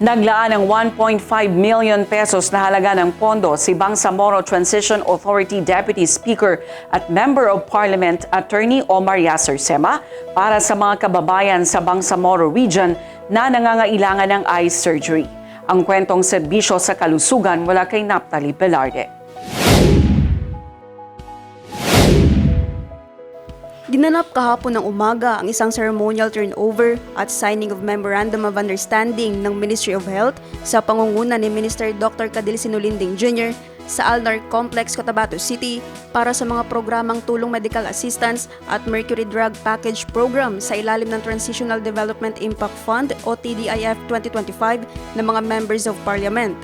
Naglaan ng 1.5 million pesos na halaga ng pondo si Bangsamoro Transition Authority Deputy Speaker at Member of Parliament Attorney Omar Yasser Sema para sa mga kababayan sa Bangsamoro Region na nangangailangan ng eye surgery. Ang kwentong serbisyo sa kalusugan mula kay Naptali Velarde. Ginanap kahapon ng umaga ang isang ceremonial turnover at signing of Memorandum of Understanding ng Ministry of Health sa pangunguna ni Minister Dr. Cadil Sinulinding Jr. sa Alnar Complex, Cotabato City para sa mga programang tulong medical assistance at Mercury Drug Package Program sa ilalim ng Transitional Development Impact Fund o TDIF 2025 ng mga members of parliament.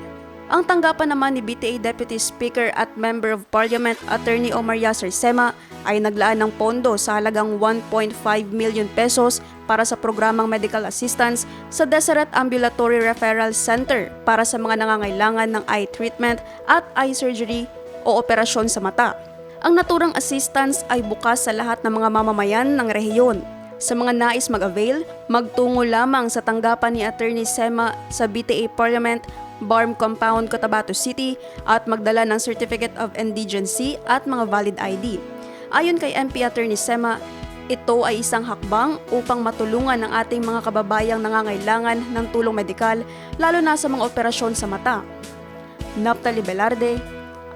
Ang tanggapan naman ni BTA Deputy Speaker at Member of Parliament Attorney Omar Yasser Sema ay naglaan ng pondo sa halagang 1.5 million pesos para sa programang medical assistance sa Deseret Ambulatory Referral Center para sa mga nangangailangan ng eye treatment at eye surgery o operasyon sa mata. Ang naturang assistance ay bukas sa lahat ng mga mamamayan ng rehiyon. Sa mga nais mag-avail, magtungo lamang sa tanggapan ni Attorney Sema sa BTA Parliament, Barm Compound, Cotabato City at magdala ng Certificate of Indigency at mga valid ID. Ayon kay MP Attorney Sema, ito ay isang hakbang upang matulungan ang ating mga kababayang nangangailangan ng tulong medikal lalo na sa mga operasyon sa mata. Naptali Velarde,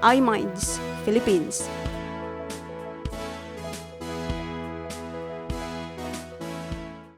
iMinds, Philippines.